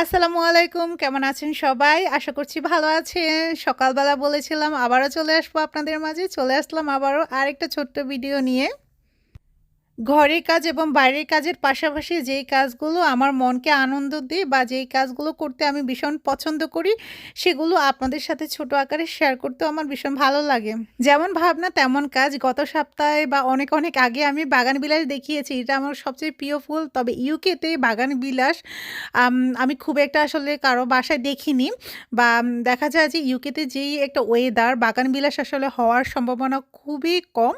আসসালামু আলাইকুম, কেমন আছেন সবাই? আশা করছি ভালো আছেন। সকালবেলা বলেছিলাম আবারও চলে আসব আপনাদের মাঝে। চলে আসলাম আবারও আরেকটা ছোট্ট ভিডিও নিয়ে। ঘরের কাজ এবং বাইরের কাজের পাশাপাশি যেই কাজগুলো আমার মনকে আনন্দ দেয় বা যেই কাজগুলো করতে আমি ভীষণ পছন্দ করি, সেগুলো আপনাদের সাথে ছোট আকারে শেয়ার করতেও আমার ভীষণ ভালো লাগে। যেমন ভাবনা, তেমন কাজ। গত সপ্তাহে বা অনেক অনেক আগে আমি বাগান বিলাস দেখিয়েছি। এটা আমার সবচেয়ে প্রিয় ফুল। তবে ইউকেতে বাগান বিলাস, আমি খুব একটা আসলে কারও বাসায় দেখিনি। বা দেখা যায় যে ইউকেতে যেই একটা ওয়েদার বাগান বিলাস আসলে হওয়ার সম্ভাবনা খুবই কম।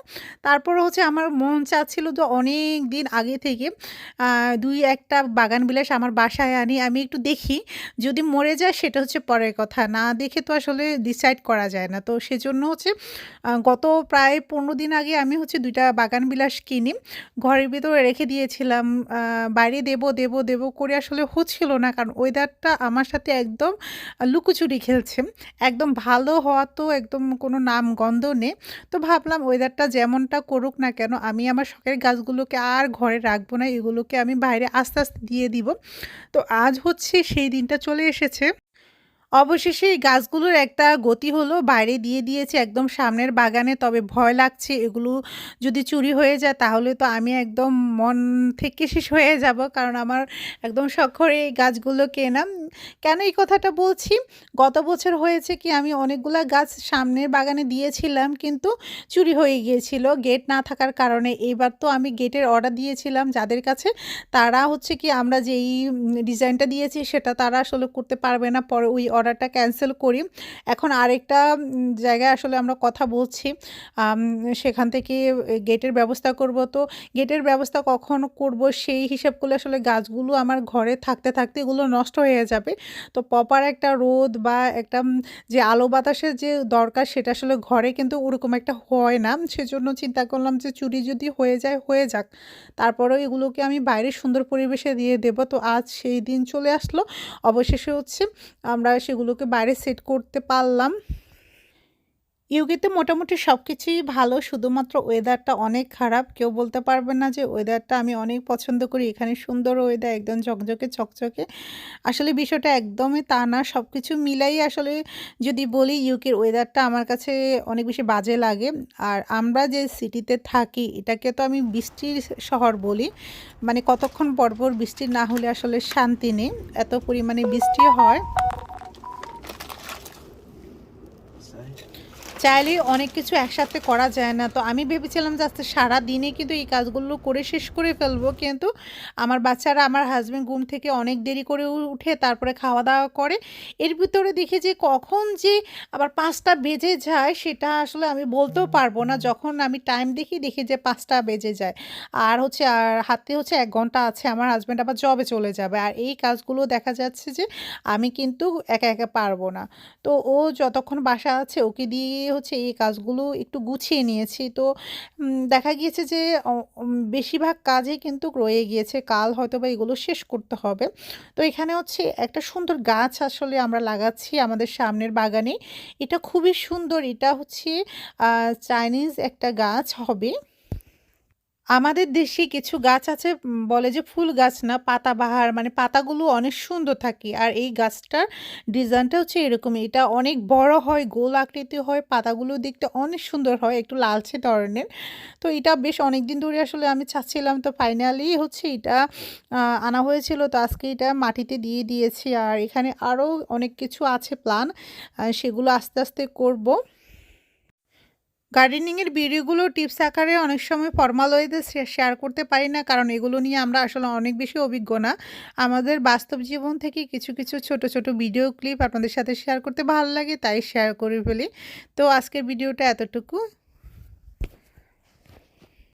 তারপর হচ্ছে আমার মন চাচ্ছিল অনেক দিন আগে থেকে দুই একটা বাগান বিলাস আমার বাসায় আনি, আমি একটু দেখি, যদি মরে যায় সেটা হচ্ছে পরের কথা, না দেখে তো আসলে ডিসাইড করা যায় না। তো সেজন্য হচ্ছে গত প্রায় পনেরো দিন আগে আমি হচ্ছে দুইটা বাগান বিলাস কিনি, ঘরের ভিতরে রেখে দিয়েছিলাম বাইরে দেব দেব দেব করে আসলে হচ্ছিল না, কারণ ওয়েদারটা আমার সাথে একদম লুকোচুরি খেলছে, একদম ভালো হওয়া তো একদম কোনো নাম গন্ধ নেই, তো ভাবলাম ওয়েদারটা যেমনটা করুক না কেন, আমি আমার শখের গাছ গাছগুলোকে আর ঘরে রাখব না, এগুলোকে আমি বাইরে আস্তে আস্তে দিয়ে দিব। তো আজ হচ্ছে সেই দিনটা চলে এসেছে। অবশেষে এই গাছগুলোর একটা গতি হলো, বাইরে দিয়ে দিয়েছে একদম সামনের বাগানে, তবে ভয় লাগছে এগুলো যদি চুরি হয়ে যায় তাহলে তো আমি একদম মন থেকে শেষ হয়ে যাব, কারণ আমার একদম শখরে এই গাছগুলো কেনা কেন এই কথাটা বলছি? গত বছর হয়েছে কি, আমি অনেকগুলো গাছ সামনের বাগানে দিয়েছিলাম, কিন্তু চুরি হয়ে গিয়েছিল, গেট না থাকার কারণে। এবার তো আমি গেটের অর্ডার দিয়েছিলাম যাদের কাছে, তারা হচ্ছে কি, আমরা যেই ডিজাইনটা দিয়েছি সেটা তারা আসলে করতে পারবে না, পরে ওই অর্ডারটা ক্যান্সেল করি। এখন আরেকটা জায়গায় আসলে আমরা কথা বলছি। সেখান থেকে গেটের ব্যবস্থা করব। তো গেটের ব্যবস্থা কখন করব সেই হিসাব করলে আসলে গাছগুলো আমার ঘরে থাকতে থাকতে এগুলো নষ্ট হয়ে যাবে। তো প্রপার একটা রোদ বা একটা যে আলো বাতাসের যে দরকার সেটা আসলে ঘরে কিন্তু ওরকম একটা হয় না। সেজন্য চিন্তা করলাম যে চুরি যদি হয়ে যায়, হয়ে যাক। তারপরেও এগুলোকে আমি বাইরে সুন্দর পরিবেশে দিয়ে দেব। তো আজ সেই দিন চলে আসলো। অবশেষে হচ্ছে আমরা সেগুলোকে বাইরে সেট করতে পারলাম। ইউকেতে মোটামুটি সব কিছুই ভালো, শুধুমাত্র ওয়েদারটা অনেক খারাপ। কেউ বলতে পারবে না যে ওয়েদারটা আমি অনেক পছন্দ করি। এখানে সুন্দর ওয়েদার একদম ঝকঝকে চকচকে আসলে বিষয়টা একদমই তা না। সব কিছু মিলাই আসলে যদি বলি, ইউকের ওয়েদারটা আমার কাছে অনেক বেশি বাজে লাগে। আর আমরা যে সিটিতে থাকি, এটাকে তো আমি বৃষ্টির শহর বলি। মানে কতক্ষণ পরপর বৃষ্টি না হলে আসলে শান্তি নেই। এত পরিমাণে বৃষ্টি হয়। চাইলেই অনেক কিছু একসাথে করা যায় না। তো আমি ভেবেছিলাম যে সারা দিনে কিন্তু এই কাজগুলো করে শেষ করে ফেলব। কিন্তু আমার বাচ্চারা, আমার হাজব্যান্ড ঘুম থেকে অনেক দেরি করে উঠে তারপরে খাওয়া দাওয়া করে। এর ভিতরে দেখি যে কখন যে আবার পাঁচটা বেজে যায় সেটা আসলে আমি বলতেও পারব না। যখন আমি টাইম দেখি দেখি যে পাঁচটা বেজে যায়। আর হচ্ছে, আর হাতে হচ্ছে এক ঘণ্টা আছে, আমার হাজব্যান্ড আবার জবে চলে যাবে। আর এই কাজগুলো দেখা যাচ্ছে যে আমি কিন্তু একা একা পারব না। তো ও যতক্ষণ বাসা আছে, ওকে দিয়ে হচ্ছে এই কাজগুলো একটু গুছিয়ে নিয়েছি। তো দেখা গিয়েছে যে বেশিরভাগ কাজে কিন্তু রয়ে গিয়েছে কাল হয়তো বা এগুলো শেষ করতে হবে। তো এখানে হচ্ছে একটা সুন্দর গাছ আসলে আমরা লাগাচ্ছি আমাদের সামনের বাগানে। এটা খুবই সুন্দর। এটা হচ্ছে চাইনিজ একটা গাছ হবে। আমাদের দেশে কিছু গাছ আছে বলে যে ফুল গাছ না, পাতাবাহার মানে পাতাগুলো অনেক সুন্দর থাকে। আর এই গাছটার ডিজাইনটা হচ্ছে এরকম এটা অনেক বড় হয়, গোল আকৃতি হয়, পাতাগুলো দেখতে অনেক সুন্দর হয়, একটু লালচে ধরনের। তো এটা বেশ অনেক দিন ধরে আসলে আমি চাচ্ছিলাম, তো ফাইনালি হচ্ছে এটা আনা হয়েছিল। তো আজকে এটা মাটিতে দিয়ে দিয়েছি। আর এখানে আরও অনেক কিছু আছে প্ল্যান সেগুলো আস্তে আস্তে করব। গার্ডেনিংয়ের ভিডিওগুলো টিপস আকারে অনেক সময় ফর্মাল শেয়ার করতে পারি না, কারণ এগুলো নিয়ে আমরা আসলে অনেক বেশি অভিজ্ঞ না। আমাদের বাস্তব জীবন থেকে কিছু কিছু ছোট ছোট ভিডিও ক্লিপ আপনাদের সাথে শেয়ার করতে ভালো লাগে, তাই শেয়ার করে ফেলি। তো আজকের ভিডিওটা এতটুকু।